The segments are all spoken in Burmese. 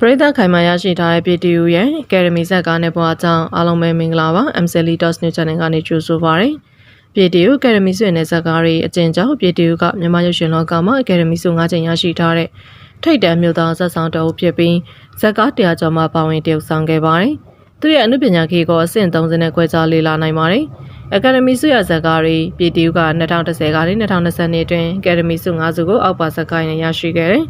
ပရိသတ်ခိုင်မာရရှိထားတဲ့ PTU ရဲ့ Academy ဇက်ကားနဲ့ဘွားကြောင့်အားလုံးပဲမင်္ဂလာပါ MCL Toss New Channel ကနေကြိုဆိုပါရစေ PTU Academy ဆွေနဲ့ဇက်ကားတွေအကျဉ်းကြောင့် PTU ကမြန်မာရုပ်ရှင်လောကမှာ Academy ဆု၅ချိန်ရရှိထားတဲ့ထိတ်တန့်မျိုးသားဇက်ဆောင်တော်ဖြစ်ပြီးဇက်ကားတရားကျော်မှာပါဝင်တရုပ်ဆောင်ခဲ့ပါတယ်သူရဲ့အမှုပညာခေကိုအဆင့်30နဲ့ခွဲခြားလေ့လာနိုင်ပါတယ် Academy ဆုရဇက်ကားတွေ PTU က2010ကနေ2020အတွင်း Academy ဆု5ဆုကိုအောက်ပါဇက်ကားနဲ့ရရှိခဲ့တယ်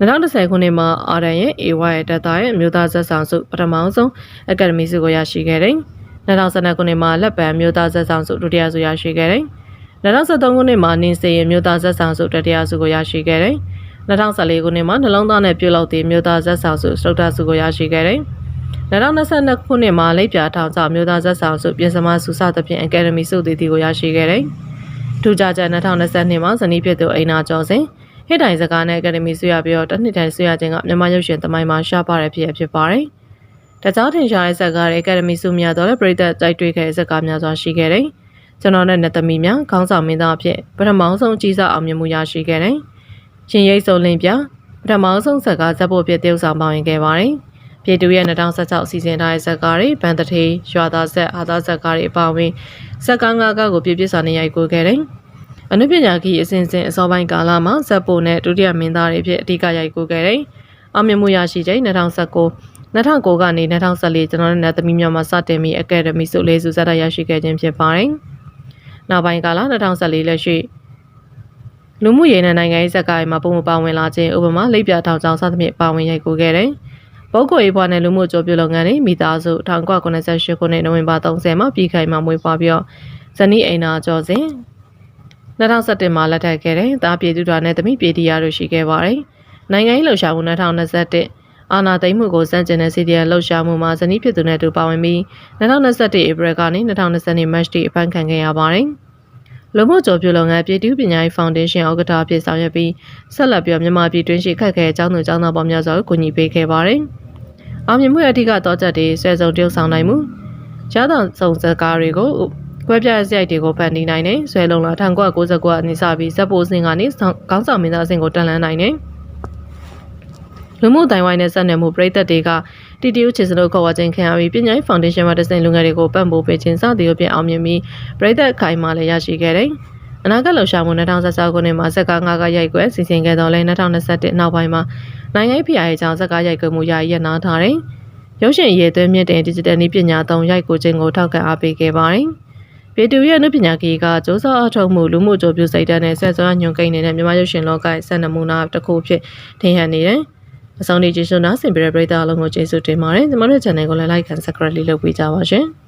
2010ခုနှစ်မှာအာရန်ရဲ့ AY ရဲ့တက်တာရဲ့အမျိုးသားဇက်ဆောင်စုပထမဆုံး Academy ဆုကိုရရှိခဲ့တယ်။2012ခုနှစ်မှာလက်ပံမျိုးသားဇက်ဆောင်စုဒုတိယဆုရရှိခဲ့တယ်။2013ခုနှစ်မှာနင်းစေရဲ့မျိုးသားဇက်ဆောင်စုတတိယဆုကိုရရှိခဲ့တယ်။2014ခုနှစ်မှာနှလုံးသားနဲ့ပြုတ်လောက်တဲ့မျိုးသားဇက်ဆောင်စုစတုတ္ထဆုကိုရရှိခဲ့တယ်။2022ခုနှစ်မှာလိပ်ပြာထောင်ချမျိုးသားဇက်ဆောင်စုပြင်စမဆုစသဖြင့် Academy ဆုတည်တည်ကိုရရှိခဲ့တယ်။ထူးခြားချက်2022မှာဇနီးဖြစ်သူအိနာကျော်စင် ဟစ်တိုင်စကားနဲ့ Academy ဆွေးရပြီးတော့တစ်နှစ်တိုင်ဆွေးရခြင်းကမြန်မာရုပ်ရှင်သမိုင်းမှာရှားပါတဲ့ဖြစ်ရဖြစ်ပါတယ်။တခြားထင်ရှားတဲ့ဇက်ကားတွေ Academy ဆုများတော့လည်းပြည်သက်ကြိုက်တွေ့ခဲ့တဲ့ဇက်ကားများစွာရှိခဲ့တယ်။ကျွန်တော်နဲ့နှစ်သမီးများခေါင်းဆောင်မင်းသားအဖြစ်ပထမဆုံးအကြီးစားအောင်မြင်မှုရရှိခဲ့တယ်။ရှင်ရိတ်စုံလင်းပြပထမဆုံးဇက်ကားဇက်ဖို့ဖြစ်တည်ဆောင်ပါဝင်ခဲ့ပါတယ်။ပြည်သူရဲ့2016အစီအစဉ်ထားတဲ့ဇက်ကားတွေဗန်တထေးရွာသားဇက်အာသားဇက်ကားတွေအပါအဝင်ဇက်ကား၅ကားကိုပြည့်ပြည့်စုံနေရိုက်ကူခဲ့တယ်။ အနုပညာကြီးအစဉ်စဉ်အစောပိုင်းကာလမှာဇက်ပိုနဲ့ဒုတိယမင်းသားတွေဖြစ်အဓိကရိုက်ကူခဲ့တယ်။အောင်မြင်မှုရရှိချိန်2019 2009ကနေ2014ကျွန်တော်တို့နဲ့သမီးများမှာစတင်ပြီးအကယ်ဒမီစုလေးစုဇက်တရရှိခဲ့ခြင်းဖြစ်ပါတယ်။နောက်ပိုင်းကာလ2014လက်ရှိလူမှုရေးနဲ့နိုင်ငံရေးဇက်ကားတွေမှာပုံမပါဝင်လာခြင်းဥပမာလိပ်ပြထောင်ချောင်းစသဖြင့်ပါဝင်ရိုက်ကူခဲ့တယ်။ပုဂ္ဂိုလ်ရေးဘွားနဲ့လူမှုကြိုးပြုလုပ်ငန်းတွေမိသားစု1998ခုနှစ်နိုဝင်ဘာ30မှာပြည်ခိုင်မှာမွေးဖွားပြီးတော့ဇနီးအိမ်နာကျော်စဉ် 2017မှာလက်ထပ်ခဲ့တဲ့တာပြည်သူတော်နဲ့တမိပြည်တရားတို့ရှိခဲ့ပါတယ်။နိုင်ငံရေးလှုပ်ရှားမှု2021အာနာသိမ့်မှုကိုစန့်ကျင်တဲ့စီဒီယန်လှုပ်ရှားမှုမှာဇနီးဖြစ်သူနဲ့တူပါဝင်ပြီး2021ဧပြီကနေ2020မတ်တိအဖမ်းခံခဲ့ရပါတယ်။လူမှုကြော်ပြုလုပ်ငန်းပြည်သူပညာရေးဖောင်ဒေးရှင်းဥက္ကဋ္ဌအဖြစ်ဆောင်ရွက်ပြီးဆက်လက်ပြီးမြန်မာပြည်တွင်းရှိခက်ခဲအကြောင်းသူအကြောင်းသားပေါင်းများစွာကိုကူညီပေးခဲ့ပါတယ်။အောင်မြင်မှုအထူးကတော့ချက်တွေဆွဲဆောင်တရုပ်ဆောင်နိုင်မှုရသောစုံစကားတွေကို ကွဲပြားစရိုက်တွေကိုဖန်တီးနိုင်တယ်။ဆွဲလုံးလာ1999အနည်းစပြီးဇက်ပိုးစင်ကနေခေါင်းဆောင်မင်းသားအဆင့်ကိုတက်လှမ်းနိုင်တယ်။လူမှုတိုင်ဝိုင်းနဲ့ဆက်နွယ်မှုပြည်သက်တွေကတီတီယိုချစ်စလို့ခေါ်ဝခြင်းခံရပြီးပညာရေးဖောင်ဒေးရှင်းမှာတဆိုင်လူငယ်တွေကိုပံ့ပိုးပေးခြင်းစသည်တို့ဖြင့်အောင်မြင်ပြီးပြည်သက်ခိုင်မှလည်းရရှိခဲ့တယ်။အနာဂတ်လှုပ်ရှားမှု2016ခုနှစ်မှာဇက်ကား9ကရိုက်ကွယ်စီစဉ်ခဲ့တော်လဲ2021နောက်ပိုင်းမှာနိုင်ငံရေးဖိအားရေးကြောင့်ဇက်ကားရိုက်ကွယ်မှုယာယီရပ်နားထားတယ်။ရုပ်ရှင်ရည်သွဲမြင့်တဲ့ digital နည်းပညာသုံးရိုက်ကူခြင်းကိုထောက်ခံအားပေးခဲ့ပါတယ်။ ပြည်သူရဲ့အနုပညာကီကစ조사အထောက်မှုလူမှုကြိုးပြုစိတ်ဓာတ်နဲ့ဆက်စွမ်းညွန်ကိန်းနေတဲ့မြန်မာရုပ်ရှင်လောကရဲ့ဆက်နမူနာတစ်ခုဖြစ်ထင်ဟန်နေတယ်။အဆောင်နေကျေးဇူးနာဆင်ပြတဲ့ပရိသတ်အလုံးကိုကျေးဇူးတင်ပါတယ်။ကျွန်တော်တို့ channel ကိုလည်း like and subscribe လုပ်ပေးကြပါရှင်။